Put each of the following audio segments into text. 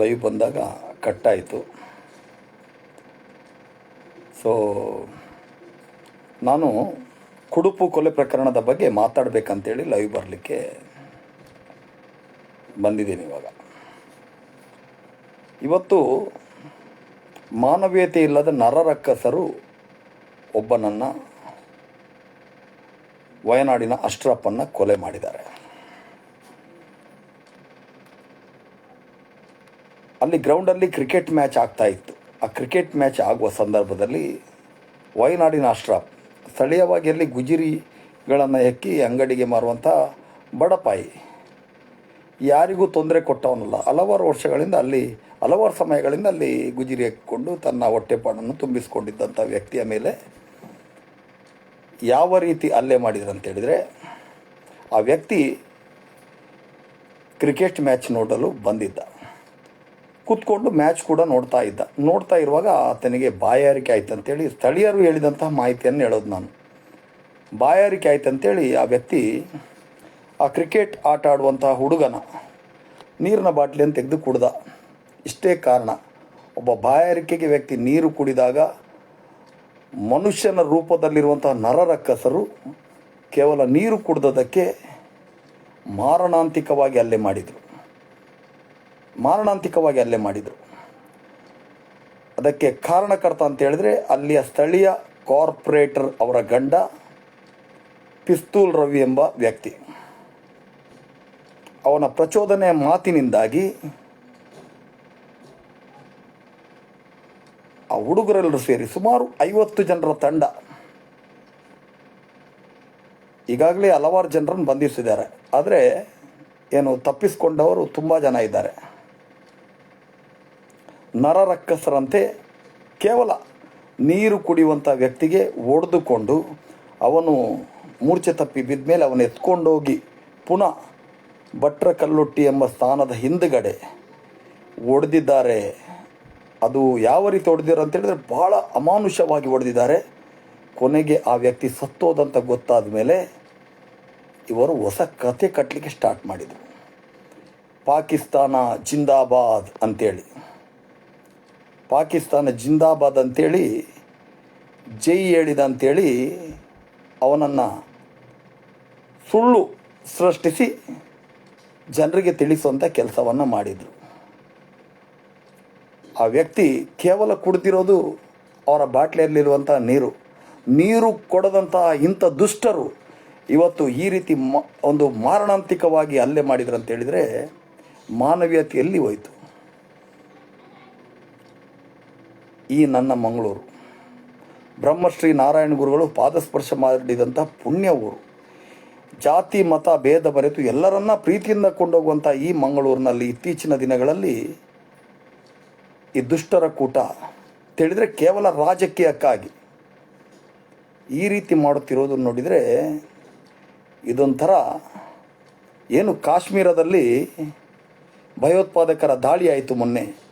Live ಬಂದಾಗ ಕಟ್ಟಾಯಿತು. So ನಾನು ಕುಡುಪು ಕೊಲೆ ಪ್ರಕರಣದ ಬಗ್ಗೆ ಮಾತಾಡಬೇಕಂತೇಳಿ ಲೈವ್ ಬರಲಿಕ್ಕೆ ಬಂದಿದ್ದೀನಿ ಇವಾಗ. ಇವತ್ತು ಮಾನವೀಯತೆ ಇಲ್ಲದ ನರರಕ್ಕಸರು ಒಬ್ಬನನ್ನು ವಯನಾಡಿನ ಅಷ್ಟ್ರಪ್ಪನ್ನು ಕೊಲೆ ಮಾಡಿದ್ದಾರೆ. ಅಲ್ಲಿ ಗ್ರೌಂಡಲ್ಲಿ ಕ್ರಿಕೆಟ್ ಮ್ಯಾಚ್ ಆಗ್ತಾ ಇತ್ತು. ಆ ಕ್ರಿಕೆಟ್ ಮ್ಯಾಚ್ ಆಗುವ ಸಂದರ್ಭದಲ್ಲಿ ವಯನಾಡಿನ ಅಶ್ರಫ್ ಸ್ಥಳೀಯವಾಗಿ ಅಲ್ಲಿ ಗುಜಿರಿಗಳನ್ನು ಎಕ್ಕಿ ಅಂಗಡಿಗೆ ಮಾರುವಂಥ ಬಡಪಾಯಿ ಯಾರಿಗೂ ತೊಂದರೆ ಕೊಟ್ಟವನಲ್ಲ. ಹಲವಾರು ವರ್ಷಗಳಿಂದ ಅಲ್ಲಿ, ಹಲವಾರು ಸಮಯಗಳಿಂದ ಅಲ್ಲಿ ಗುಜಿರಿ ಎಕ್ಕೊಂಡು ತನ್ನ ಹೊಟ್ಟೆಪಾಡನ್ನು ತುಂಬಿಸಿಕೊಂಡಿದ್ದಂಥ ವ್ಯಕ್ತಿಯ ಮೇಲೆ ಯಾವ ರೀತಿ ಹಲ್ಲೆ ಮಾಡಿದ್ರು ಅಂತ ಹೇಳಿದರೆ, ಆ ವ್ಯಕ್ತಿ ಕ್ರಿಕೆಟ್ ಮ್ಯಾಚ್ ನೋಡಲು ಬಂದಿದ್ದ. ಕೂತ್ಕೊಂಡು ಮ್ಯಾಚ್ ಕೂಡ ನೋಡ್ತಾ ಇದ್ದ. ನೋಡ್ತಾ ಇರುವಾಗ ಆತನಿಗೆ ಬಾಯಾರಿಕೆ ಆಯ್ತು ಅಂತೇಳಿ ಸ್ಥಳೀಯರು ಹೇಳಿದಂತಹ ಮಾಹಿತಿಯನ್ನು ಹೇಳೋದು ನಾನು. ಬಾಯಾರಿಕೆ ಆಯ್ತು ಅಂತೇಳಿ ಆ ವ್ಯಕ್ತಿ ಆ ಕ್ರಿಕೆಟ್ ಆಟ ಆಡುವಂತಹ ಹುಡುಗನ ನೀರಿನ ಬಾಟ್ಲಿಯನ್ನು ತೆಗೆದು ಕುಡ್ದ. ಇಷ್ಟೇ ಕಾರಣ, ಒಬ್ಬ ಬಾಯಾರಿಕೆಗೆ ವ್ಯಕ್ತಿ ನೀರು ಕುಡಿದಾಗ ಮನುಷ್ಯನ ರೂಪದಲ್ಲಿರುವಂತಹ ನರರಕ್ಕಸರು ಕೇವಲ ನೀರು ಕುಡ್ದದಕ್ಕೆ ಮಾರಣಾಂತಿಕವಾಗಿ ಅಲ್ಲೇ ಮಾಡಿದರು. ಮಾರಣಾಂತಿಕವಾಗಿ ಅಲ್ಲೇ ಮಾಡಿದರು. ಅದಕ್ಕೆ ಕಾರಣಕರ್ತ ಅಂತ ಹೇಳಿದ್ರೆ ಅಲ್ಲಿಯ ಸ್ಥಳೀಯ ಕಾರ್ಪೊರೇಟರ್ ಅವರ ಗಂಡ ಪಿಸ್ತೂಲ್ ರವಿ ಎಂಬ ವ್ಯಕ್ತಿ. ಅವನ ಪ್ರಚೋದನೆಯ ಮಾತಿನಿಂದಾಗಿ ಆ ಹುಡುಗರೆಲ್ಲರೂ ಸೇರಿ ಸುಮಾರು ಐವತ್ತು ಜನರ ತಂಡ ಈಗಾಗಲೇ ಹಲವಾರು ಜನರನ್ನು ಬಂಧಿಸಿದ್ದಾರೆ. ಆದರೆ ಏನು ತಪ್ಪಿಸಿಕೊಂಡವರು ತುಂಬ ಜನ ಇದ್ದಾರೆ. ನರರಕ್ಕಸರಂತೆ ಕೇವಲ ನೀರು ಕುಡಿಯುವಂಥ ವ್ಯಕ್ತಿಗೆ ಒಡೆದುಕೊಂಡು ಅವನು ಮೂರ್ಛೆ ತಪ್ಪಿ ಬಿದ್ದ ಮೇಲೆ ಅವನು ಎತ್ಕೊಂಡೋಗಿ ಪುನಃ ಭಟ್ರ ಕಲ್ಲೊಟ್ಟಿ ಎಂಬ ಸ್ಥಾನದ ಹಿಂದುಗಡೆ ಒಡೆದಿದ್ದಾರೆ. ಅದು ಯಾವ ರೀತಿ ಹೊಡೆದಿರೋ ಅಂತ ಹೇಳಿದ್ರೆ ಭಾಳ ಅಮಾನುಷವಾಗಿ ಹೊಡೆದಿದ್ದಾರೆ ಕೊನೆಗೆ ಆ ವ್ಯಕ್ತಿ ಸತ್ತೋದಂತ ಗೊತ್ತಾದ ಮೇಲೆ ಇವರು ಹೊಸ ಕತೆ ಕಟ್ಟಲಿಕ್ಕೆ ಸ್ಟಾರ್ಟ್ ಮಾಡಿದರು. ಪಾಕಿಸ್ತಾನ ಜಿಂದಾಬಾದ್ ಅಂತೇಳಿ. ಪಾಕಿಸ್ತಾನ ಜಿಂದಾಬಾದ್ ಅಂತೇಳಿ, ಜೈ ಹೇಳಿದ ಅಂತೇಳಿ ಅವನನ್ನು ಸುಳ್ಳು ಸೃಷ್ಟಿಸಿ ಜನರಿಗೆ ತಿಳಿಸುವಂಥ ಕೆಲಸವನ್ನು ಮಾಡಿದರು. ಆ ವ್ಯಕ್ತಿ ಕೇವಲ ಕುಡಿದಿರೋದು ಅವರ ಬಾಟ್ಲಿಯಲ್ಲಿರುವಂಥ ನೀರು. ನೀರು ಕೊಡದಂತಹ ಇಂಥ ದುಷ್ಟರು ಇವತ್ತು ಈ ರೀತಿ ಮ, ಒಂದು ಮಾರಣಾಂತಿಕವಾಗಿ ಹಲ್ಲೆ ಮಾಡಿದ್ರು ಅಂತ ಹೇಳಿದರೆ ಮಾನವೀಯತೆ ಎಲ್ಲಿ ಹೋಯಿತು. ಈ ನನ್ನ ಮಂಗಳೂರು. ಬ್ರಹ್ಮಶ್ರೀ ನಾರಾಯಣ ಗುರುಗಳು ಪಾದಸ್ಪರ್ಶ ಮಾಡಿದಂಥ ಪುಣ್ಯ ಊರು. ಜಾತಿ, ಮತ, ಭೇದ ಬರೆತು ಎಲ್ಲರನ್ನ ಪ್ರೀತಿಯಿಂದ ಕೊಂಡೋಗುವಂಥ ಈ ಮಂಗಳೂರಿನಲ್ಲಿ ಇತ್ತೀಚಿನ ದಿನಗಳಲ್ಲಿ ಈ ದುಷ್ಟರ ಕೂಟ. ತಿಳಿದರೆ ಕೇವಲ ರಾಜಕೀಯಕ್ಕಾಗಿ. ಈ ರೀತಿ ಮಾಡುತ್ತಿರೋದನ್ನು ನೋಡಿದರೆ ಇದೊಂಥರ ಏನು ಕಾಶ್ಮೀರದಲ್ಲಿ ಭಯೋತ್ಪಾದಕರ ದಾಳಿ ಆಯಿತು ಮೊನ್ನೆ.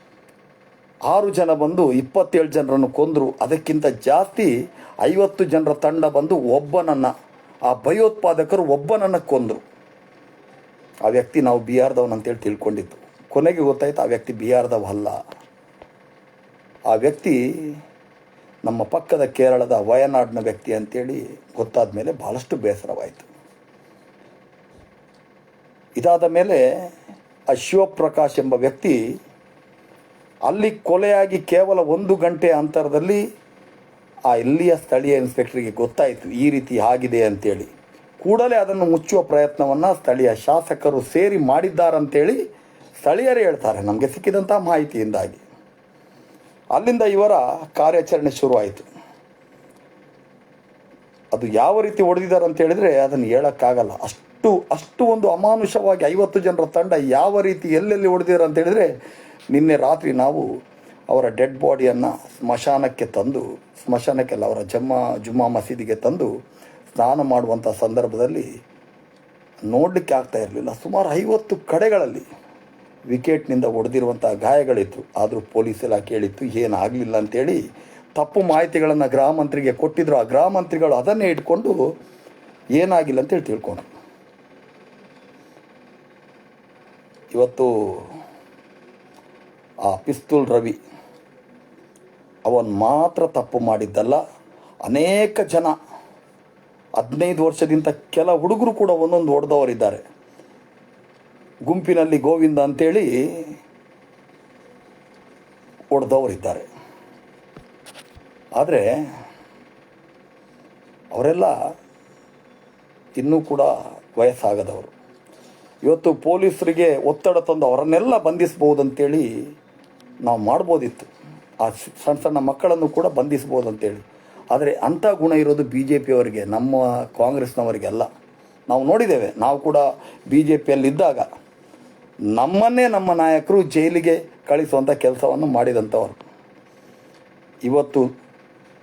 ಆರು ಜನ ಬಂದು ಇಪ್ಪತ್ತೇಳು ಜನರನ್ನು ಕೊಂದರು. ಅದಕ್ಕಿಂತ ಜಾಸ್ತಿ ಐವತ್ತು ಜನರ ತಂಡ ಬಂದು ಒಬ್ಬನನ್ನು, ಆ ಭಯೋತ್ಪಾದಕರು ಒಬ್ಬನನ್ನು ಕೊಂದರು. ಆ ವ್ಯಕ್ತಿ ನಾವು ಬಿಹಾರದವನು ಅಂತೇಳಿ ತಿಳ್ಕೊಂಡಿತ್ತು ಕೊನೆಗೆ ಗೊತ್ತಾಯ್ತು ಆ ವ್ಯಕ್ತಿ ಬಿಹಾರದವ ಅಲ್ಲ. ಆ ವ್ಯಕ್ತಿ ನಮ್ಮ ಪಕ್ಕದ ಕೇರಳದ ವಯನಾಡಿನ ವ್ಯಕ್ತಿ ಅಂತೇಳಿ ಗೊತ್ತಾದ ಮೇಲೆ ಭಾಳಷ್ಟು ಬೇಸರವಾಯಿತು. ಇದಾದ ಮೇಲೆ ಆ ಶಿವಪ್ರಕಾಶ್ ಎಂಬ ವ್ಯಕ್ತಿ ಅಲ್ಲಿ ಕೊಲೆಯಾಗಿ ಕೇವಲ ಒಂದು ಗಂಟೆ ಅಂತರದಲ್ಲಿ ಆ ಇಲ್ಲಿಯ ಸ್ಥಳೀಯ ಇನ್ಸ್ಪೆಕ್ಟರಿಗೆ ಗೊತ್ತಾಯಿತು, ಈ ರೀತಿ ಆಗಿದೆ ಅಂತೇಳಿ. ಕೂಡಲೇ ಅದನ್ನು ಮುಚ್ಚುವ ಪ್ರಯತ್ನವನ್ನು ಸ್ಥಳೀಯ ಶಾಸಕರು ಸೇರಿ ಮಾಡಿದ್ದಾರಂತೇಳಿ ಸ್ಥಳೀಯರೇ ಹೇಳ್ತಾರೆ, ನಮಗೆ ಸಿಕ್ಕಿದಂಥ ಮಾಹಿತಿಯಿಂದಾಗಿ. ಅಲ್ಲಿಂದ ಇವರ ಕಾರ್ಯಾಚರಣೆ ಶುರುವಾಯಿತು. ಅದು ಯಾವ ರೀತಿ ಹೊಡೆದಿದ್ದಾರೆ ಅಂತ ಹೇಳಿದರೆ ಅದನ್ನು ಹೇಳೋಕ್ಕಾಗಲ್ಲ. ಅಷ್ಟು ಅಷ್ಟು ಒಂದು ಅಮಾನುಷವಾಗಿ ಐವತ್ತು ಜನರ ತಂಡ ಯಾವ ರೀತಿ ಎಲ್ಲೆಲ್ಲಿ ಹೊಡೆದಿದ್ದಾರೆ ಅಂತ ಹೇಳಿದರೆ ನಿನ್ನೆ ರಾತ್ರಿ ನಾವು ಅವರ ಡೆಡ್ ಬಾಡಿಯನ್ನು ಸ್ಮಶಾನಕ್ಕೆ ತಂದು, ಸ್ಮಶಾನಕ್ಕೆಲ್ಲ ಅವರ ಜಮ್ಮಾ, ಜುಮ್ಮಾ ಮಸೀದಿಗೆ ತಂದು ಸ್ನಾನ ಮಾಡುವಂಥ ಸಂದರ್ಭದಲ್ಲಿ ನೋಡಲಿಕ್ಕೆ ಆಗ್ತಾ ಇರಲಿಲ್ಲ. ಸುಮಾರು ಐವತ್ತು ಕಡೆಗಳಲ್ಲಿ ವಿಕೆಟ್ನಿಂದ ಒಡೆದಿರುವಂಥ ಗಾಯಗಳಿತ್ತು. ಆದರೂ ಪೊಲೀಸ್ ಇಲಾಖೆ ಹೇಳಿತ್ತು, ಏನಾಗಲಿಲ್ಲ ಅಂತೇಳಿ ತಪ್ಪು ಮಾಹಿತಿಗಳನ್ನು ಗೃಹ ಮಂತ್ರಿಗೆ ಕೊಟ್ಟಿದ್ರು. ಆ ಗೃಹ ಮಂತ್ರಿಗಳು ಅದನ್ನೇ ಇಟ್ಕೊಂಡು ಏನಾಗಿಲ್ಲ ಅಂತೇಳಿ ತಿಳ್ಕೊಂಡು ಇವತ್ತು ಆ ಪಿಸ್ತೂಲ್ ರವಿ, ಅವನು ಮಾತ್ರ ತಪ್ಪು ಮಾಡಿದ್ದಲ್ಲ, ಅನೇಕ ಜನ ಹದಿನೈದು ವರ್ಷದಿಂದ ಕೆಲ ಹುಡುಗರು ಕೂಡ ಒಂದೊಂದು ಹೊಡೆದವರಿದ್ದಾರೆ. ಗುಂಪಿನಲ್ಲಿ ಗೋವಿಂದ ಅಂತೇಳಿ ಹೊಡೆದವರಿದ್ದಾರೆ. ಆದರೆ ಅವರೆಲ್ಲ ಇನ್ನೂ ಕೂಡ ವಯಸ್ಸಾಗದವರು. ಇವತ್ತು ಪೊಲೀಸರಿಗೆ ಒತ್ತಡ ತಂದು ಅವರನ್ನೆಲ್ಲ ಬಂಧಿಸ್ಬೋದಂತೇಳಿ ನಾವು ಮಾಡ್ಬೋದಿತ್ತು. ಆ ಸಣ್ಣ ಸಣ್ಣ ಮಕ್ಕಳನ್ನು ಕೂಡ ಬಂಧಿಸ್ಬೋದು ಅಂತೇಳಿ ಆದರೆ ಅಂಥ ಗುಣ ಇರೋದು ಬಿ ಜೆ ಪಿಯವರಿಗೆ ನಮ್ಮ ಕಾಂಗ್ರೆಸ್ನವರಿಗೆ ಅಲ್ಲ ನಾವು ನೋಡಿದ್ದೇವೆ, ನಾವು ಕೂಡ ಬಿ ಜೆ ಪಿಯಲ್ಲಿದ್ದಾಗ ನಮ್ಮನ್ನೇ ನಮ್ಮ ನಾಯಕರು ಜೈಲಿಗೆ ಕಳಿಸುವಂಥ ಕೆಲಸವನ್ನು ಮಾಡಿದಂಥವರು. ಇವತ್ತು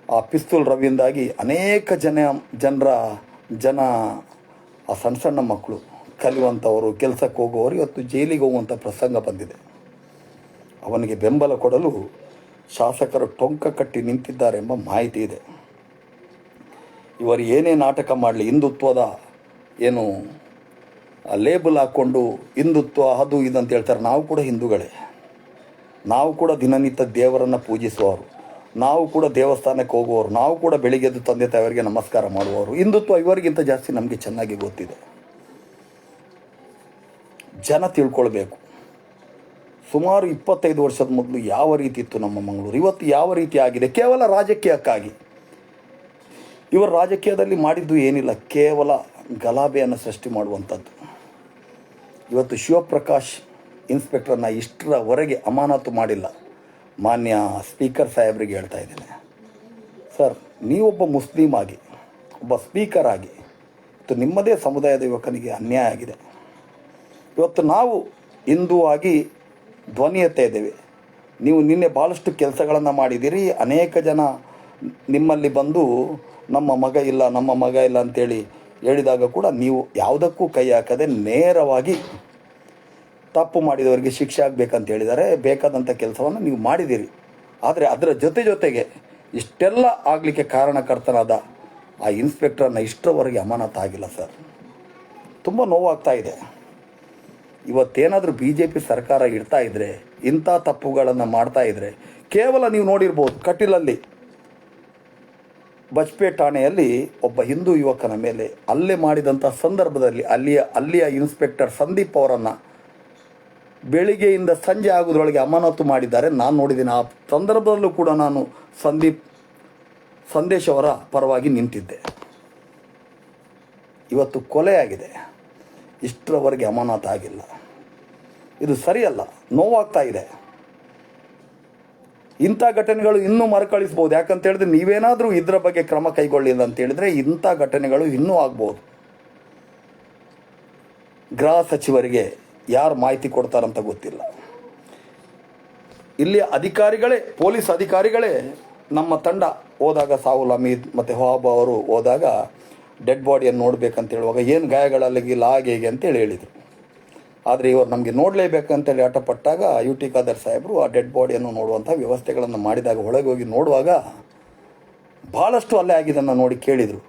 ಆ ಪಿಸ್ತೂಲ್ ರವಿಯಿಂದಾಗಿ ಅನೇಕ ಜನ, ಜನರ, ಜನ, ಆ ಸಣ್ಣ ಸಣ್ಣ ಮಕ್ಕಳು ಕಲಿಯುವಂಥವರು, ಕೆಲಸಕ್ಕೆ ಹೋಗುವವರು ಇವತ್ತು ಜೈಲಿಗೆ ಹೋಗುವಂಥ ಪ್ರಸಂಗ ಬಂದಿದೆ. ಅವನಿಗೆ ಬೆಂಬಲ ಕೊಡಲು ಶಾಸಕರು ಟೊಂಕ ಕಟ್ಟಿ ನಿಂತಿದ್ದಾರೆ ಎಂಬ ಮಾಹಿತಿ ಇದೆ. ಇವರು ಏನೇ ನಾಟಕ ಮಾಡಲಿ, ಹಿಂದುತ್ವದ ಏನು ಲೇಬಲ್ ಹಾಕ್ಕೊಂಡು ಹಿಂದುತ್ವ ಅದು ಇದು ಅಂತ ಹೇಳ್ತಾರೆ. ನಾವು ಕೂಡ ಹಿಂದೂಗಳೇ. ನಾವು ಕೂಡ ದಿನನಿತ್ಯ ದೇವರನ್ನು ಪೂಜಿಸುವವರು. ನಾವು ಕೂಡ ದೇವಸ್ಥಾನಕ್ಕೆ ಹೋಗುವವರು. ನಾವು ಕೂಡ ಬೆಳಿಗ್ಗೆ ಎದ್ದು ತಂದೆ ತಾಯಿಯವರಿಗೆ ನಮಸ್ಕಾರ ಮಾಡುವವರು. ಹಿಂದುತ್ವ ಇವರಿಗಿಂತ ಜಾಸ್ತಿ ನಮಗೆ ಚೆನ್ನಾಗಿ ಗೊತ್ತಿದೆ. ಜನ ತಿಳ್ಕೊಳ್ಬೇಕು. ಸುಮಾರು ಇಪ್ಪತ್ತೈದು ವರ್ಷದ ಮೊದಲು ಯಾವ ರೀತಿ ಇತ್ತು ನಮ್ಮ ಮಂಗಳೂರು? ಇವತ್ತು ಯಾವ ರೀತಿ ಆಗಿದೆ? ಕೇವಲ ರಾಜಕೀಯಕ್ಕಾಗಿ. ಇವರು ರಾಜಕೀಯದಲ್ಲಿ ಮಾಡಿದ್ದು ಏನಿಲ್ಲ, ಕೇವಲ ಗಲಾಭೆಯನ್ನು ಸೃಷ್ಟಿ ಮಾಡುವಂಥದ್ದು. ಇವತ್ತು ಶಿವಪ್ರಕಾಶ್ ಇನ್ಸ್ಪೆಕ್ಟರ್ನ ಇಷ್ಟರವರೆಗೆ ಅಮಾನತು ಮಾಡಿಲ್ಲ. ಮಾನ್ಯ ಸ್ಪೀಕರ್ ಸಾಹೇಬ್ರಿಗೆ ಹೇಳ್ತಾ ಇದ್ದೇನೆ. ಸರ್, ನೀವೊಬ್ಬ ಮುಸ್ಲಿಮ್ ಆಗಿ, ಒಬ್ಬ ಸ್ಪೀಕರ್ ಆಗಿ, ಇವತ್ತು ನಿಮ್ಮದೇ ಸಮುದಾಯದ ಯುವಕನಿಗೆ ಅನ್ಯಾಯ ಆಗಿದೆ. ಇವತ್ತು ನಾವು ಹಿಂದೂ ಆಗಿ ಧ್ವನಿ ಎತ್ತಾ ಇದ್ದೇವೆ. ನೀವು ನಿನ್ನೆ ಭಾಳಷ್ಟು ಕೆಲಸಗಳನ್ನು ಮಾಡಿದ್ದೀರಿ. ಅನೇಕ ಜನ ನಿಮ್ಮಲ್ಲಿ ಬಂದು, ನಮ್ಮ ಮಗ ಇಲ್ಲ, ನಮ್ಮ ಮಗ ಇಲ್ಲ ಅಂತೇಳಿ ಹೇಳಿದಾಗ ಕೂಡ ನೀವು ಯಾವುದಕ್ಕೂ ಕೈ ಹಾಕದೆ ನೇರವಾಗಿ ತಪ್ಪು ಮಾಡಿದವರಿಗೆ ಶಿಕ್ಷೆ ಆಗಬೇಕಂತ ಹೇಳಿದರೆ ಬೇಕಾದಂಥ ಕೆಲಸವನ್ನು ನೀವು ಮಾಡಿದ್ದೀರಿ. ಆದರೆ ಅದರ ಜೊತೆ ಜೊತೆಗೆ ಇಷ್ಟೆಲ್ಲ ಆಗಲಿಕ್ಕೆ ಕಾರಣಕರ್ತನಾದ ಆ ಇನ್ಸ್ಪೆಕ್ಟರ್ನ ಇಷ್ಟರವರೆಗೆ ಅಮಾನತ ಆಗಿಲ್ಲ ಸರ್. ತುಂಬ ನೋವಾಗ್ತಾ ಇದೆ. ಇವತ್ತೇನಾದರೂ ಬಿ ಜೆ ಪಿ ಸರ್ಕಾರ ಇಡ್ತಾ ಇದ್ದರೆ ಇಂಥ ತಪ್ಪುಗಳನ್ನು ಮಾಡ್ತಾ ಇದ್ದರೆ ಕೇವಲ ನೀವು ನೋಡಿರ್ಬೋದು ಕಟೀಲಲ್ಲಿ ಬಜ್ಪೆ ಠಾಣೆಯಲ್ಲಿ ಒಬ್ಬ ಹಿಂದೂ ಯುವಕನ ಮೇಲೆ, ಅಲ್ಲೇ ಮಾಡಿದಂಥ ಸಂದರ್ಭದಲ್ಲಿ ಅಲ್ಲಿಯ ಅಲ್ಲಿಯ ಇನ್ಸ್ಪೆಕ್ಟರ್ ಸಂದೀಪ್ ಅವರನ್ನು ಬೆಳಿಗ್ಗೆಯಿಂದ ಸಂಜೆ ಆಗೋದ್ರೊಳಗೆ ಅಮಾನತು ಮಾಡಿದ್ದಾರೆ. ನಾನು ನೋಡಿದ್ದೀನಿ. ಆ ಸಂದರ್ಭದಲ್ಲೂ ಕೂಡ ನಾನು ಸಂದೀಪ್, ಸಂದೇಶ್ ಅವರ ಪರವಾಗಿ ನಿಂತಿದ್ದೆ. ಇವತ್ತು ಕೊಲೆಯಾಗಿದೆ. ಇಷ್ಟರವರೆಗೆ ಅಮಾನತು ಆಗಿಲ್ಲ. ಇದು ಸರಿಯಲ್ಲ, ನೋವಾಗ್ತಾ ಇದೆ. ಇಂಥ ಘಟನೆಗಳು ಇನ್ನೂ ಮರುಕಳಿಸ್ಬೋದು ಯಾಕಂತ ಹೇಳಿದ್ರೆ ನೀವೇನಾದರೂ ಇದರ ಬಗ್ಗೆ ಕ್ರಮ ಕೈಗೊಳ್ಳಿ ಅಂತ ಹೇಳಿದ್ರೆ ಇಂಥ ಘಟನೆಗಳು ಇನ್ನೂ ಆಗ್ಬೋದು. ಗೃಹ ಸಚಿವರಿಗೆ ಯಾರು ಮಾಹಿತಿ ಕೊಡ್ತಾರಂತ ಗೊತ್ತಿಲ್ಲ. ಇಲ್ಲಿ ಅಧಿಕಾರಿಗಳೇ, ಪೊಲೀಸ್ ಅಧಿಕಾರಿಗಳೇ ನಮ್ಮ ತಂಡ ಹೋದಾಗ ಸಾಹುಲ್ ಹಮೀದ್ ಮತ್ತು ಹೊಹಾಬ್ ಅವರು ಹೋದಾಗ ಡೆಡ್ ಬಾಡಿಯನ್ನು ನೋಡಬೇಕಂತ ಹೇಳುವಾಗ ಏನು ಗಾಯಗಳಲ್ಲಿಗಿಲ್ಲ ಹಾಗೆ ಹೇಗೆ ಅಂತೇಳಿ ಹೇಳಿದರು. ಆದರೆ ಇವರು ನಮಗೆ ನೋಡಲೇಬೇಕಂತೇಳಿ ಆಟಪಟ್ಟಾಗ ಯು ಟಿ ಖಾದರ್ ಸಾಹೇಬರು ಆ ಡೆಡ್ ಬಾಡಿಯನ್ನು ನೋಡುವಂಥ ವ್ಯವಸ್ಥೆಗಳನ್ನು ಮಾಡಿದಾಗ ಒಳಗೆ ಹೋಗಿ ನೋಡುವಾಗ ಭಾಳಷ್ಟು ಅಲ್ಲೇ ಆಗಿದ್ದನ್ನು ನೋಡಿ ಕೇಳಿದರು.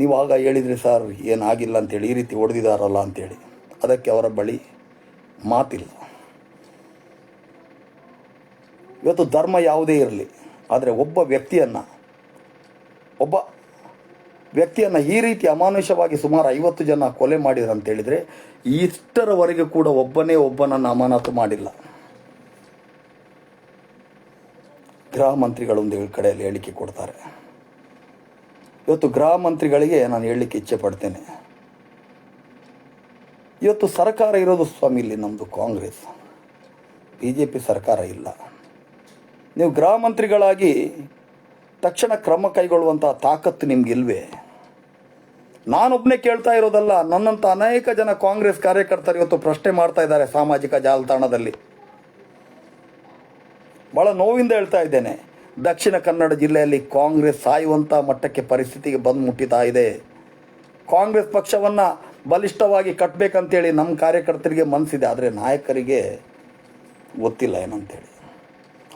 ನೀವು ಆಗ ಹೇಳಿದ್ರಿ ಸರ್ ಏನಾಗಿಲ್ಲ ಅಂತೇಳಿ ಈ ರೀತಿ ಹೊಡೆದಿದ್ದಾರಲ್ಲ ಅಂತೇಳಿ ಅದಕ್ಕೆ ಅವರ ಬಳಿ ಮಾತಿಲ್ಲ. ಇವತ್ತು ಧರ್ಮ ಯಾವುದೇ ಇರಲಿ, ಆದರೆ ಒಬ್ಬ ವ್ಯಕ್ತಿಯನ್ನು, ಒಬ್ಬ ವ್ಯಕ್ತಿಯನ್ನು ಈ ರೀತಿ ಅಮಾನುಷವಾಗಿ ಸುಮಾರು ಐವತ್ತು ಜನ ಕೊಲೆ ಮಾಡಿದ್ರು ಅಂತ ಹೇಳಿದರೆ, ಇಷ್ಟರವರೆಗೆ ಕೂಡ ಒಬ್ಬನೇ ಒಬ್ಬನನ್ನು ಅಮಾನತು ಮಾಡಿಲ್ಲ. ಗೃಹ ಮಂತ್ರಿಗಳೊಂದು ಕಡೆಯಲ್ಲಿ ಹೇಳಿಕೆ ಕೊಡ್ತಾರೆ. ಇವತ್ತು ಗೃಹ ಮಂತ್ರಿಗಳಿಗೆ ನಾನು ಹೇಳಲಿಕ್ಕೆ ಇಚ್ಛೆ ಪಡ್ತೇನೆ. ಇವತ್ತು ಸರ್ಕಾರ ಇರೋದು ಸ್ವಾಮಿ ಇಲ್ಲಿ ನಮ್ಮದು ಕಾಂಗ್ರೆಸ್. ಬಿ ಜೆ ಪಿ ಸರ್ಕಾರ ಇಲ್ಲ. ನೀವು ಗೃಹ ಮಂತ್ರಿಗಳಾಗಿ ತಕ್ಷಣ ಕ್ರಮ ಕೈಗೊಳ್ಳುವಂಥ ತಾಕತ್ತು ನಿಮಗಿಲ್ವೇ? ನಾನೊಬ್ಬನೇ ಕೇಳ್ತಾ ಇರೋದಲ್ಲ ನನ್ನಂಥ ಅನೇಕ ಜನ ಕಾಂಗ್ರೆಸ್ ಕಾರ್ಯಕರ್ತರು ಇವತ್ತು ಪ್ರಶ್ನೆ ಮಾಡ್ತಾ ಇದ್ದಾರೆ ಸಾಮಾಜಿಕ ಜಾಲತಾಣದಲ್ಲಿ. ಭಾಳ ನೋವಿಂದ ಹೇಳ್ತಾ ಇದ್ದೇನೆ, ದಕ್ಷಿಣ ಕನ್ನಡ ಜಿಲ್ಲೆಯಲ್ಲಿ ಕಾಂಗ್ರೆಸ್ ಸಾಯುವಂಥ ಮಟ್ಟಕ್ಕೆ ಪರಿಸ್ಥಿತಿಗೆ ಬಂದು ಮುಟ್ಟಿತಾ ಇದೆ. ಕಾಂಗ್ರೆಸ್ ಪಕ್ಷವನ್ನು ಬಲಿಷ್ಠವಾಗಿ ಕಟ್ಟಬೇಕಂತೇಳಿ ನಮ್ಮ ಕಾರ್ಯಕರ್ತರಿಗೆ ಮನಸ್ಸಿದೆ ಆದರೆ ನಾಯಕರಿಗೆ ಗೊತ್ತಿಲ್ಲ ಏನಂತೇಳಿ.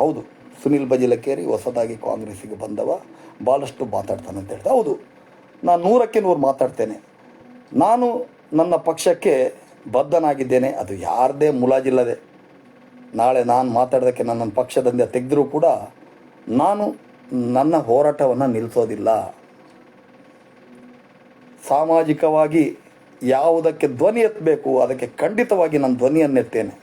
ಹೌದು. ಸುನಿಲ್ ಬಜಿಲಕೇರಿ ಹೊಸದಾಗಿ ಕಾಂಗ್ರೆಸ್ಸಿಗೆ ಬಂದವ ಭಾಳಷ್ಟು ಮಾತಾಡ್ತಾನೆ ಅಂತ ಹೇಳ್ತಾ ಹೌದು, ನಾನು ನೂರಕ್ಕೆ ನೂರು ಮಾತಾಡ್ತೇನೆ. ನಾನು ನನ್ನ ಪಕ್ಷಕ್ಕೆ ಬದ್ಧನಾಗಿದ್ದೇನೆ, ಅದು ಯಾರದೇ ಮುಲಾಜಿಲ್ಲದೆ. ನಾಳೆ ನಾನು ಮಾತಾಡೋದಕ್ಕೆ ನನ್ನ ಪಕ್ಷದಿಂದ ತೆಗೆದರೂ ಕೂಡ ನಾನು ನನ್ನ ಹೋರಾಟವನ್ನು ನಿಲ್ಲಿಸೋದಿಲ್ಲ ಸಾಮಾಜಿಕವಾಗಿ ಯಾವುದಕ್ಕೆ ಧ್ವನಿ ಎತ್ತಬೇಕು, ಅದಕ್ಕೆ ಖಂಡಿತವಾಗಿ ನಾನು ಧ್ವನಿಯನ್ನೆತ್ತೇನೆ.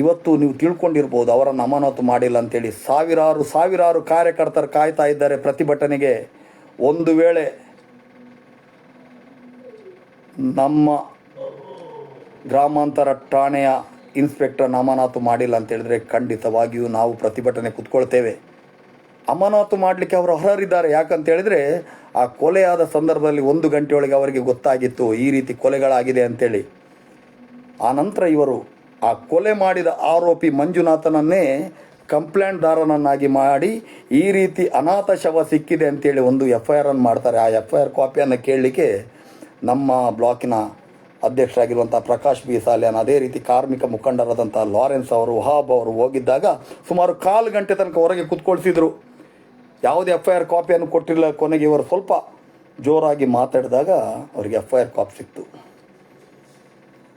ಇವತ್ತು ನೀವು ತಿಳ್ಕೊಂಡಿರ್ಬೋದು ಅವರನ್ನು ಅಮಾನತು ಮಾಡಿಲ್ಲ ಅಂತೇಳಿ ಸಾವಿರಾರು ಸಾವಿರಾರು ಕಾರ್ಯಕರ್ತರು ಕಾಯ್ತಾ ಇದ್ದಾರೆ ಪ್ರತಿಭಟನೆಗೆ. ಒಂದು ವೇಳೆ ನಮ್ಮ ಗ್ರಾಮಾಂತರ ಠಾಣೆಯ ಇನ್ಸ್ಪೆಕ್ಟರ್ ಅಮಾನತು ಮಾಡಿಲ್ಲ ಅಂತ ಹೇಳಿದ್ರೆ ಖಂಡಿತವಾಗಿಯೂ ನಾವು ಪ್ರತಿಭಟನೆ ಕೂತ್ಕೊಳ್ತೇವೆ. ಅಮಾನಾತು ಮಾಡಲಿಕ್ಕೆ ಅವರು ಅರ್ಹರಿದ್ದಾರೆ. ಯಾಕಂತ ಹೇಳಿದ್ರೆ ಆ ಕೊಲೆಯಾದ ಸಂದರ್ಭದಲ್ಲಿ ಒಂದು ಗಂಟೆಯೊಳಗೆ ಅವರಿಗೆ ಗೊತ್ತಾಗಿತ್ತು, ಈ ರೀತಿ ಕೊಲೆಗಳಾಗಿದೆ ಅಂತೇಳಿ. ಆ ನಂತರ ಇವರು ಆ ಕೊಲೆ ಮಾಡಿದ ಆರೋಪಿ ಮಂಜುನಾಥನನ್ನೇ ಕಂಪ್ಲೇಂಟ್ದಾರನನ್ನಾಗಿ ಮಾಡಿ ಈ ರೀತಿ ಅನಾಥ ಶವ ಸಿಕ್ಕಿದೆ ಅಂತೇಳಿ ಒಂದು ಎಫ್ ಐ ಆರನ್ನು ಮಾಡ್ತಾರೆ. ಆ ಎಫ್ ಐ ಆರ್ ಕಾಪಿಯನ್ನು ಕೇಳಲಿಕ್ಕೆ ನಮ್ಮ ಬ್ಲಾಕಿನ ಅಧ್ಯಕ್ಷರಾಗಿರುವಂಥ ಪ್ರಕಾಶ್ ಬಿ. ಸಾಲ್ಯಾನ್, ಅದೇ ರೀತಿ ಕಾರ್ಮಿಕ ಮುಖಂಡರಾದಂಥ ಲಾರೆನ್ಸ್ ಅವರು, ವಹಾಬ್ ಅವರು ಹೋಗಿದ್ದಾಗ ಸುಮಾರು ಕಾಲು ಗಂಟೆ ತನಕ ಹೊರಗೆ ಕುತ್ಕೊಳಿಸಿದರು. ಯಾವುದೇ ಎಫ್ ಐ ಆರ್ ಕಾಪಿಯನ್ನು ಕೊಟ್ಟಿಲ್ಲ, ಕೊನೆಗೆ ಇವರು ಸ್ವಲ್ಪ ಜೋರಾಗಿ ಮಾತಾಡಿದಾಗ ಅವರಿಗೆ ಎಫ್ ಐ ಆರ್ ಕಾಪಿ ಸಿಕ್ತು.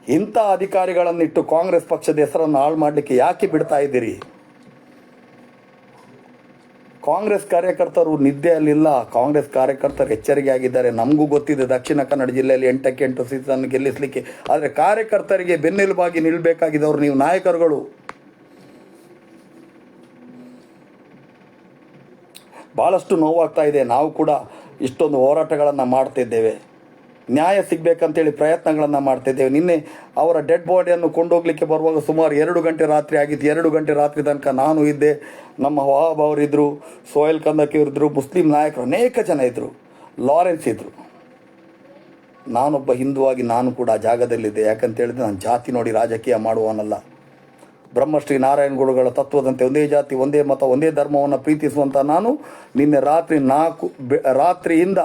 ಇಂಥ ಅಧಿಕಾರಿಗಳನ್ನಿಟ್ಟು ಕಾಂಗ್ರೆಸ್ ಪಕ್ಷದ ಹೆಸರನ್ನು ಹಾಳು ಮಾಡಲಿಕ್ಕೆ ಯಾಕೆ ಬಿಡ್ತಾ ಇದ್ದೀರಿ? ಕಾಂಗ್ರೆಸ್ ಕಾರ್ಯಕರ್ತರು ನಿದ್ದೆಯಲ್ಲಿಲ್ಲ. ಕಾಂಗ್ರೆಸ್ ಕಾರ್ಯಕರ್ತರು ಎಚ್ಚರಿಕೆ ಆಗಿದ್ದಾರೆ ನಮಗೂ ಗೊತ್ತಿದೆ ದಕ್ಷಿಣ ಕನ್ನಡ ಜಿಲ್ಲೆಯಲ್ಲಿ ಎಂಟಕ್ಕೆ ಎಂಟು ಸೀಟನ್ನು ಗೆಲ್ಲಿಸಲಿಕ್ಕೆ. ಆದರೆ ಕಾರ್ಯಕರ್ತರಿಗೆ ಬೆನ್ನೆಲುಬಾಗಿ ನಿಲ್ಲಬೇಕಾಗಿದ್ದವರು ನೀವು ನಾಯಕರುಗಳು. ಭಾಳಷ್ಟು ನೋವಾಗ್ತಾ ಇದೆ. ನಾವು ಕೂಡ ಇಷ್ಟೊಂದು ಹೋರಾಟಗಳನ್ನು ಮಾಡ್ತಿದ್ದೇವೆ. ನ್ಯಾಯ ಸಿಗಬೇಕಂತೇಳಿ ಪ್ರಯತ್ನಗಳನ್ನು ಮಾಡ್ತಿದ್ದೇವೆ. ನಿನ್ನೆ ಅವರ ಡೆಡ್ ಬಾಡಿಯನ್ನು ಕೊಂಡೋಗ್ಲಿಕ್ಕೆ ಬರುವಾಗ ಸುಮಾರು ಎರಡು ಗಂಟೆ ರಾತ್ರಿ ಆಗಿತ್ತು. ಎರಡು ಗಂಟೆ ರಾತ್ರಿ ತನಕ ನಾನು ಇದ್ದೆ. ನಮ್ಮ ವಹಾಬ್ ಅವರಿದ್ದರು ಸೋಯಲ್ ಕಂದಕಿ ಇದ್ದರು ಮುಸ್ಲಿಂ ನಾಯಕರು ಅನೇಕ ಜನ ಇದ್ದರು ಲಾರೆನ್ಸ್ ಇದ್ದರು ನಾನೊಬ್ಬ ಹಿಂದುವಾಗಿ ನಾನು ಕೂಡ ಆ ಜಾಗದಲ್ಲಿದ್ದೆ. ಯಾಕಂತ ಹೇಳಿದ್ರೆ ನಾನು ಜಾತಿ ನೋಡಿ ರಾಜಕೀಯ ಮಾಡುವವನಲ್ಲ. ಬ್ರಹ್ಮಶ್ರೀ ನಾರಾಯಣ ಗುರುಗಳ ತತ್ವದಂತೆ ಒಂದೇ ಜಾತಿ, ಒಂದೇ ಮತ, ಒಂದೇ ಧರ್ಮವನ್ನು ಪ್ರೀತಿಸುವಂಥ ನಾನು ನಿನ್ನೆ ರಾತ್ರಿ ನಾಲ್ಕು ರಾತ್ರಿಯಿಂದ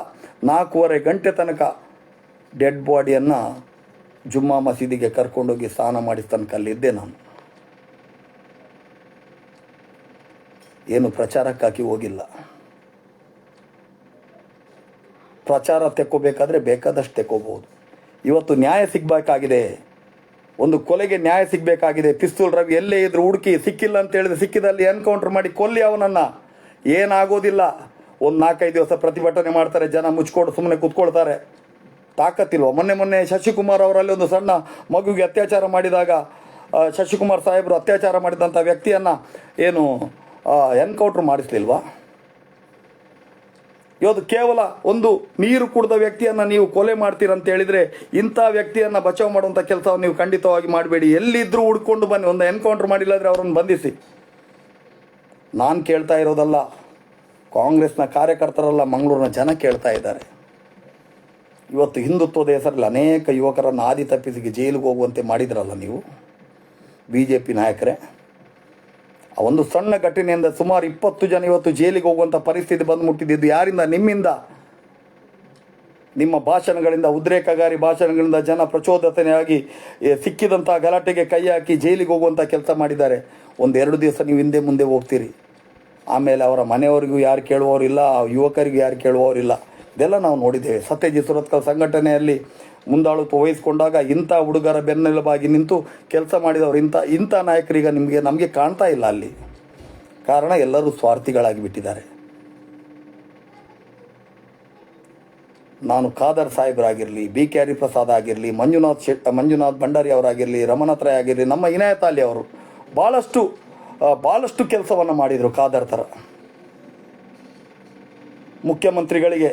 ನಾಲ್ಕೂವರೆ ಗಂಟೆ ತನಕ ಡೆಡ್ ಬಾಡಿಯನ್ನು ಜುಮ್ಮಾ ಮಸೀದಿಗೆ ಕರ್ಕೊಂಡೋಗಿ ಸ್ನಾನ ಮಾಡಿದ ತನಕ ನಾನು. ಏನು ಪ್ರಚಾರಕ್ಕಾಗಿ ಹೋಗಿಲ್ಲ. ಪ್ರಚಾರ ತೆಕ್ಕೋಬೇಕಾದ್ರೆ ಬೇಕಾದಷ್ಟು ತೆಕ್ಕೋಬಹುದು. ಇವತ್ತು ನ್ಯಾಯ ಸಿಗಬೇಕಾಗಿದೆ. ಒಂದು ಕೊಲೆಗೆ ನ್ಯಾಯ ಸಿಗಬೇಕಾಗಿದೆ. ಪಿಸ್ತೂಲ್ ರವಿ ಎಲ್ಲೇ ಇದ್ರು ಹುಡುಕಿ ಸಿಕ್ಕಿಲ್ಲ ಅಂತ ಹೇಳಿದ್ರೆ ಸಿಕ್ಕಿದಲ್ಲಿ ಎನ್ಕೌಂಟರ್ ಮಾಡಿ ಕೊಲ್ಲಿ ಅವನನ್ನು. ಏನಾಗೋದಿಲ್ಲ. ಒಂದು ನಾಲ್ಕೈದು ದಿವಸ ಪ್ರತಿಭಟನೆ ಮಾಡ್ತಾರೆ. ಜನ ಮುಚ್ಕೊಂಡು ಸುಮ್ಮನೆ ಕೂತ್ಕೊಳ್ತಾರೆ. ತಾಕತ್ತಿಲ್ವ? ಮೊನ್ನೆ ಮೊನ್ನೆ ಶಶಿಕುಮಾರ್ ಅವರಲ್ಲಿ ಒಂದು ಸಣ್ಣ ಮಗುವಿಗೆ ಅತ್ಯಾಚಾರ ಮಾಡಿದಾಗ ಶಶಿಕುಮಾರ್ ಸಾಹೇಬರು ಅತ್ಯಾಚಾರ ಮಾಡಿದಂಥ ವ್ಯಕ್ತಿಯನ್ನು ಏನು ಎನ್ಕೌಂಟ್ರ್ ಮಾಡಿಸ್ಲಿಲ್ವಾ? ಇವತ್ತು ಕೇವಲ ಒಂದು ನೀರು ಕುಡಿದ ವ್ಯಕ್ತಿಯನ್ನು ನೀವು ಕೊಲೆ ಮಾಡ್ತೀರಂತ ಹೇಳಿದರೆ ಇಂಥ ವ್ಯಕ್ತಿಯನ್ನು ಬಚಾವ್ ಮಾಡುವಂಥ ಕೆಲಸವನ್ನು ನೀವು ಖಂಡಿತವಾಗಿ ಮಾಡಬೇಡಿ. ಎಲ್ಲಿದ್ದರೂ ಹುಡ್ಕೊಂಡು ಬನ್ನಿ, ಒಂದು ಎನ್ಕೌಂಟ್ರ್ ಮಾಡಿಲ್ಲ ಅಂದರೆ ಅವರನ್ನು ಬಂಧಿಸಿ. ನಾನು ಕೇಳ್ತಾ ಇರೋದಲ್ಲ, ಕಾಂಗ್ರೆಸ್ನ ಕಾರ್ಯಕರ್ತರಲ್ಲ ಮಂಗಳೂರಿನ ಜನ ಕೇಳ್ತಾ ಇದ್ದಾರೆ. ಇವತ್ತು ಹಿಂದುತ್ವದ ಹೆಸರಲ್ಲಿ ಅನೇಕ ಯುವಕರನ್ನು ಆದಿ ತಪ್ಪಿಸಿಗೆ ಜೈಲಿಗೆ ಹೋಗುವಂತೆ ಮಾಡಿದ್ರಲ್ಲ ನೀವು? ಬಿ ಜೆ ಪಿ ನಾಯಕರೇ. ಆ ಒಂದು ಸಣ್ಣ ಘಟನೆಯಿಂದ ಸುಮಾರು ಇಪ್ಪತ್ತು ಜನ ಇವತ್ತು ಜೈಲಿಗೆ ಹೋಗುವಂಥ ಪರಿಸ್ಥಿತಿ ಬಂದು ಮುಟ್ಟಿದ್ದು ಯಾರಿಂದ? ನಿಮ್ಮಿಂದ. ನಿಮ್ಮ ಭಾಷಣಗಳಿಂದ ಉದ್ರೇಕಗಾರಿ ಭಾಷಣಗಳಿಂದ ಜನ ಪ್ರಚೋದನೆಯಾಗಿ ಸಿಕ್ಕಿದಂಥ ಗಲಾಟೆಗೆ ಕೈ ಹಾಕಿ ಜೈಲಿಗೆ ಹೋಗುವಂಥ ಕೆಲಸ ಮಾಡಿದ್ದಾರೆ. ಒಂದೆರಡು ದಿವಸ ನೀವು ಹಿಂದೆ ಮುಂದೆ ಹೋಗ್ತೀರಿ. ಆಮೇಲೆ ಅವರ ಮನೆಯವರಿಗೂ ಯಾರು ಕೇಳುವವರಿಲ್ಲ, ಆ ಯುವಕರಿಗೂ ಯಾರು ಕೇಳುವವರಿಲ್ಲ. ಇದೆಲ್ಲ ನಾವು ನೋಡಿದ್ದೇವೆ. ಸತ್ಯಜಿತ್ ಸುರತ್ಕಲ್ ಸಂಘಟನೆಯಲ್ಲಿ ಮುಂದಾಳುತ್ವ ವಹಿಸಿಕೊಂಡಾಗ ಇಂಥ ಹುಡುಗರ ಬೆನ್ನೆಲುಬಾಗಿ ನಿಂತು ಕೆಲಸ ಮಾಡಿದವರು ಇಂಥ ಇಂಥ ನಾಯಕರೀಗ ನಿಮಗೆ, ನಮಗೆ ಕಾಣ್ತಾ ಇಲ್ಲ ಅಲ್ಲಿ. ಕಾರಣ ಎಲ್ಲರೂ ಸ್ವಾರ್ಥಿಗಳಾಗಿ ಬಿಟ್ಟಿದ್ದಾರೆ. ನಾನು ಖಾದರ್ ಸಾಹೇಬರಾಗಿರಲಿ ಬಿ ಕೆ ಹರಿಪ್ರಸಾದ್ ಆಗಿರಲಿ, ಮಂಜುನಾಥ್ ಶೆಟ್ ಮಂಜುನಾಥ್ ಭಂಡಾರಿ ಅವರಾಗಿರಲಿ ರಮನಾಥ್ ರಾಯ್ ಆಗಿರಲಿ, ನಮ್ಮ ಇನಾಯತ್ ಅಲಿ ಅವರು ಭಾಳಷ್ಟು ಭಾಳಷ್ಟು ಕೆಲಸವನ್ನು ಮಾಡಿದರು ಖಾದರ್ ಥರ. ಮುಖ್ಯಮಂತ್ರಿಗಳಿಗೆ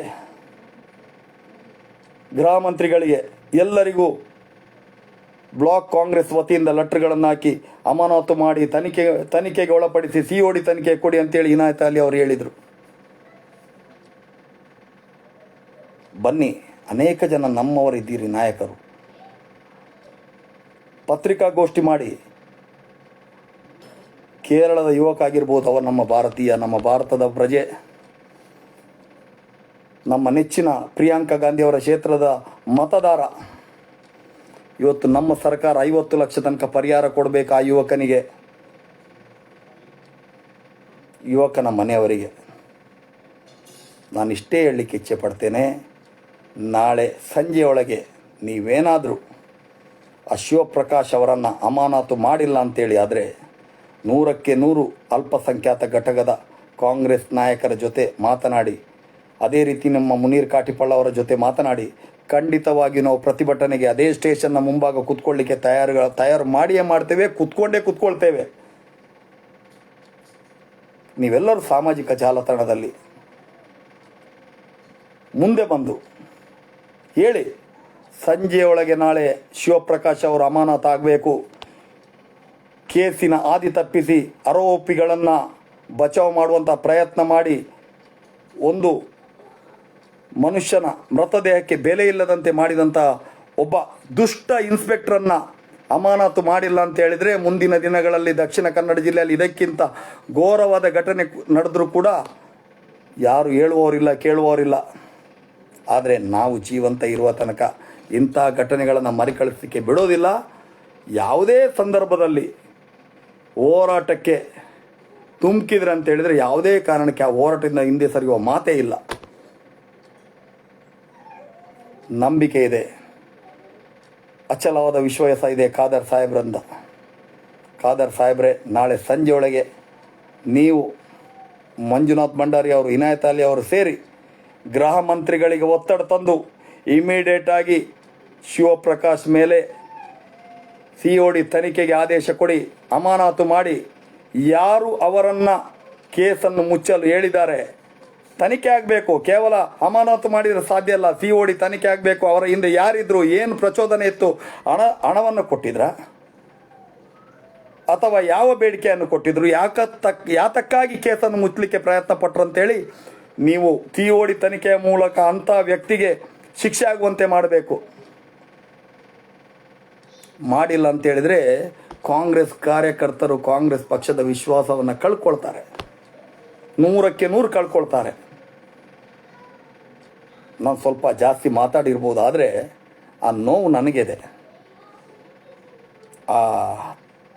ಗೃಹ ಮಂತ್ರಿಗಳಿಗೆ ಎಲ್ಲರಿಗೂ ಬ್ಲಾಕ್ ಕಾಂಗ್ರೆಸ್ ವತಿಯಿಂದ ಲೆಟ್ರ್ಗಳನ್ನು ಹಾಕಿ ಅಮಾನತು ಮಾಡಿ ತನಿಖೆ, ತನಿಖೆಗೆ ಒಳಪಡಿಸಿ ಸಿ ಒ ಡಿ ತನಿಖೆ ಕೊಡಿ ಅಂತೇಳಿ ಇನಾಯತ್ ಅಲಿ ಅವರು ಹೇಳಿದರು. ಬನ್ನಿ, ಅನೇಕ ಜನ ನಮ್ಮವರಿದ್ದೀರಿ ನಾಯಕರು. ಪತ್ರಿಕಾಗೋಷ್ಠಿ ಮಾಡಿ. ಕೇರಳದ ಯುವಕ ಆಗಿರ್ಬೋದು, ಅವರು ನಮ್ಮ ಭಾರತೀಯ, ನಮ್ಮ ಭಾರತದ ಪ್ರಜೆ. ನಮ್ಮ ನೆಚ್ಚಿನ ಪ್ರಿಯಾಂಕಾ ಗಾಂಧಿ ಅವರ ಕ್ಷೇತ್ರದ ಮತದಾರ. ಇವತ್ತು ನಮ್ಮ ಸರ್ಕಾರ ಐವತ್ತು ಲಕ್ಷ ತನಕ ಪರಿಹಾರ ಕೊಡಬೇಕು ಆ ಯುವಕನಿಗೆ. ಯುವಕನ ಮನೆಯವರಿಗೆ. ನಾನು ಇಷ್ಟೇ ಹೇಳಲಿಕ್ಕೆ ಇಚ್ಛೆ ಪಡ್ತೇನೆ. ನಾಳೆ ಸಂಜೆಯೊಳಗೆ ನೀವೇನಾದರೂ ಆ ಶಿವಪ್ರಕಾಶ್ ಅವರನ್ನು ಅಮಾನತು ಮಾಡಿಲ್ಲ ಅಂತೇಳಿ ಆದರೆ ನೂರಕ್ಕೆ ನೂರು ಅಲ್ಪಸಂಖ್ಯಾತ ಘಟಕದ ಕಾಂಗ್ರೆಸ್ ನಾಯಕರ ಜೊತೆ ಮಾತನಾಡಿ ಅದೇ ರೀತಿ ನಮ್ಮ ಮುನೀರ್ ಕಾಟಿಪಳ್ಳ ಅವರ ಜೊತೆ ಮಾತನಾಡಿ ಖಂಡಿತವಾಗಿ ನಾವು ಪ್ರತಿಭಟನೆಗೆ ಅದೇ ಸ್ಟೇಷನ್ನ ಮುಂಭಾಗ ಕೂತ್ಕೊಳ್ಳಿಕ್ಕೆ ತಯಾರು ತಯಾರು ಮಾಡಿಯೇ ಮಾಡ್ತೇವೆ, ಕೂತ್ಕೊಂಡೇ ಕೂತ್ಕೊಳ್ತೇವೆ. ನೀವೆಲ್ಲರೂ ಸಾಮಾಜಿಕ ಜಾಲತಾಣದಲ್ಲಿ ಮುಂದೆ ಬಂದು ಹೇಳಿ, ಸಂಜೆಯೊಳಗೆ ನಾಳೆ ಶಿವಪ್ರಕಾಶ್ ಅವರು ಅಮಾನತ ಆಗಬೇಕು. ಕೇಸಿನ ಆದಿ ತಪ್ಪಿಸಿ ಆರೋಪಿಗಳನ್ನು ಬಚಾವ್ ಮಾಡುವಂಥ ಪ್ರಯತ್ನ ಮಾಡಿ, ಒಂದು ಮನುಷ್ಯನ ಮೃತದೇಹಕ್ಕೆ ಬೆಲೆ ಇಲ್ಲದಂತೆ ಮಾಡಿದಂಥ ಒಬ್ಬ ದುಷ್ಟ ಇನ್ಸ್ಪೆಕ್ಟ್ರನ್ನು ಅಮಾನತು ಮಾಡಿಲ್ಲ ಅಂತ ಹೇಳಿದರೆ ಮುಂದಿನ ದಿನಗಳಲ್ಲಿ ದಕ್ಷಿಣ ಕನ್ನಡ ಜಿಲ್ಲೆಯಲ್ಲಿ ಇದಕ್ಕಿಂತ ಘೋರವಾದ ಘಟನೆ ನಡೆದರೂ ಕೂಡ ಯಾರು ಹೇಳುವವರಿಲ್ಲ, ಕೇಳುವವರಿಲ್ಲ. ಆದರೆ ನಾವು ಜೀವಂತ ಇರುವ ತನಕ ಇಂಥ ಘಟನೆಗಳನ್ನು ಮರುಕಳಿಸಲಿಕ್ಕೆ ಬಿಡೋದಿಲ್ಲ. ಯಾವುದೇ ಸಂದರ್ಭದಲ್ಲಿ ಹೋರಾಟಕ್ಕೆ ತುಮಕಿದ್ರೆ ಅಂತ ಹೇಳಿದರೆ ಯಾವುದೇ ಕಾರಣಕ್ಕೆ ಆ ಹೋರಾಟದಿಂದ ಹಿಂದೆ ಸರಿಯುವ ಮಾತೇ ಇಲ್ಲ. ನಂಬಿಕೆ ಇದೆ. ಅಚಲವಾದ ವಿಶ್ವಾಸ ಇದೆ ಖಾದರ್ ಸಾಹೇಬ್ರಂದ. ಖಾದರ್ ಸಾಹೇಬ್ರೆ, ನಾಳೆ ಸಂಜೆಯೊಳಗೆ ನೀವು ಮಂಜುನಾಥ್ ಭಂಡಾರಿ ಅವರು, ಇನಾಯತ್ ಅಲಿ ಅವರು ಸೇರಿ ಗೃಹ ಮಂತ್ರಿಗಳಿಗೆ ಒತ್ತಡ ತಂದು ಇಮಿಡಿಯೇಟಾಗಿ ಶಿವಪ್ರಕಾಶ್ ಮೇಲೆ ಸಿ ಒ ಡಿ ತನಿಖೆಗೆ ಆದೇಶ ಕೊಡಿ, ಅಮಾನಾತು ಮಾಡಿ, ಯಾರು ಅವರನ್ನು ಕೇಸನ್ನು ಮುಚ್ಚಲು ಹೇಳಿದ್ದಾರೆ ತನಿಖೆ ಆಗಬೇಕು. ಕೇವಲ ಅಮಾನತು ಮಾಡಿದರೆ ಸಾಧ್ಯ ಇಲ್ಲ. ಸಿ ಓ ಡಿ ತನಿಖೆ ಆಗಬೇಕು. ಅವರ ಹಿಂದೆ ಯಾರಿದ್ರು ಏನು ಪ್ರಚೋದನೆ ಇತ್ತು, ಹಣ, ಹಣವನ್ನು ಕೊಟ್ಟಿದ್ರ? ಅಥವಾ ಯಾವ ಬೇಡಿಕೆಯನ್ನು ಕೊಟ್ಟಿದ್ರು? ಯಾಕ ತಕ್ ಯಾತಕ್ಕಾಗಿ ಕೇಸನ್ನು ಮುಚ್ಚಲಿಕ್ಕೆ ಪ್ರಯತ್ನ ಪಟ್ರು ಅಂತೇಳಿ ನೀವು ಸಿ ಒ ಡಿ ತನಿಖೆಯ ಮೂಲಕ ಅಂಥ ವ್ಯಕ್ತಿಗೆ ಶಿಕ್ಷೆ ಆಗುವಂತೆ ಮಾಡಬೇಕು. ಮಾಡಿಲ್ಲ ಅಂತೇಳಿದರೆ ಕಾಂಗ್ರೆಸ್ ಕಾರ್ಯಕರ್ತರು ಕಾಂಗ್ರೆಸ್ ಪಕ್ಷದ ವಿಶ್ವಾಸವನ್ನು ಕಳ್ಕೊಳ್ತಾರೆ. ನೂರಕ್ಕೆ ನೂರು ಕಳ್ಕೊಳ್ತಾರೆ. ನಾನು ಸ್ವಲ್ಪ ಜಾಸ್ತಿ ಮಾತಾಡಿರ್ಬೋದು ಆದರೆ ಆ ನೋವು ನನಗಿದೆ. ಆ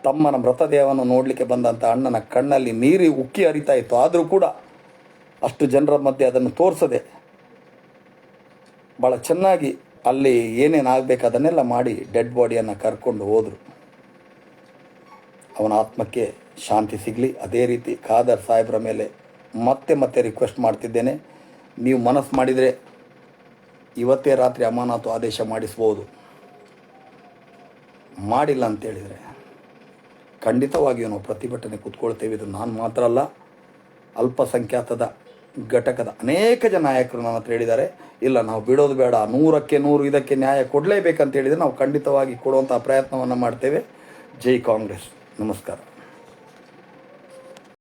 ತಮ್ಮನ ಮೃತದೇಹವನ್ನು ನೋಡಲಿಕ್ಕೆ ಬಂದಂಥ ಅಣ್ಣನ ಕಣ್ಣಲ್ಲಿ ನೀರಿ ಉಕ್ಕಿ ಹರಿತಾ ಇತ್ತು. ಆದರೂ ಕೂಡ ಅಷ್ಟು ಜನರ ಮಧ್ಯೆ ಅದನ್ನು ತೋರಿಸದೆ ಭಾಳ ಚೆನ್ನಾಗಿ ಅಲ್ಲಿ ಏನೇನು ಆಗಬೇಕು ಅದನ್ನೆಲ್ಲ ಮಾಡಿ ಡೆಡ್ ಬಾಡಿಯನ್ನು ಕರ್ಕೊಂಡು ಹೋದರು. ಅವನ ಆತ್ಮಕ್ಕೆ ಶಾಂತಿ ಸಿಗಲಿ. ಅದೇ ರೀತಿ ಖಾದರ್ ಸಾಹೇಬರ ಮೇಲೆ ಮತ್ತೆ ಮತ್ತೆ ರಿಕ್ವೆಸ್ಟ್ ಮಾಡ್ತಿದ್ದೇನೆ. ನೀವು ಮನಸ್ಸು ಮಾಡಿದರೆ ಇವತ್ತೇ ರಾತ್ರಿ ಅಮಾನತು ಆದೇಶ ಮಾಡಿಸ್ಬೋದು. ಮಾಡಿಲ್ಲ ಅಂತೇಳಿದರೆ ಖಂಡಿತವಾಗಿಯೂ ನಾವು ಪ್ರತಿಭಟನೆ ಕೂತ್ಕೊಳ್ತೇವೆ ಇದು ನಾನು ಮಾತ್ರ ಅಲ್ಲ, ಅಲ್ಪಸಂಖ್ಯಾತದ ಘಟಕದ ಅನೇಕ ಜನ ನಾಯಕರು ನನ್ನ ಹತ್ರ ಹೇಳಿದ್ದಾರೆ, ಇಲ್ಲ ನಾವು ಬಿಡೋದು ಬೇಡ, ನೂರಕ್ಕೆ ನೂರು, ಇದಕ್ಕೆ ನ್ಯಾಯ ಕೊಡಲೇಬೇಕಂತ ಹೇಳಿದರೆ ನಾವು ಖಂಡಿತವಾಗಿ ಕೊಡುವಂಥ ಪ್ರಯತ್ನವನ್ನು ಮಾಡ್ತೇವೆ. ಜೈ ಕಾಂಗ್ರೆಸ್. ನಮಸ್ಕಾರ.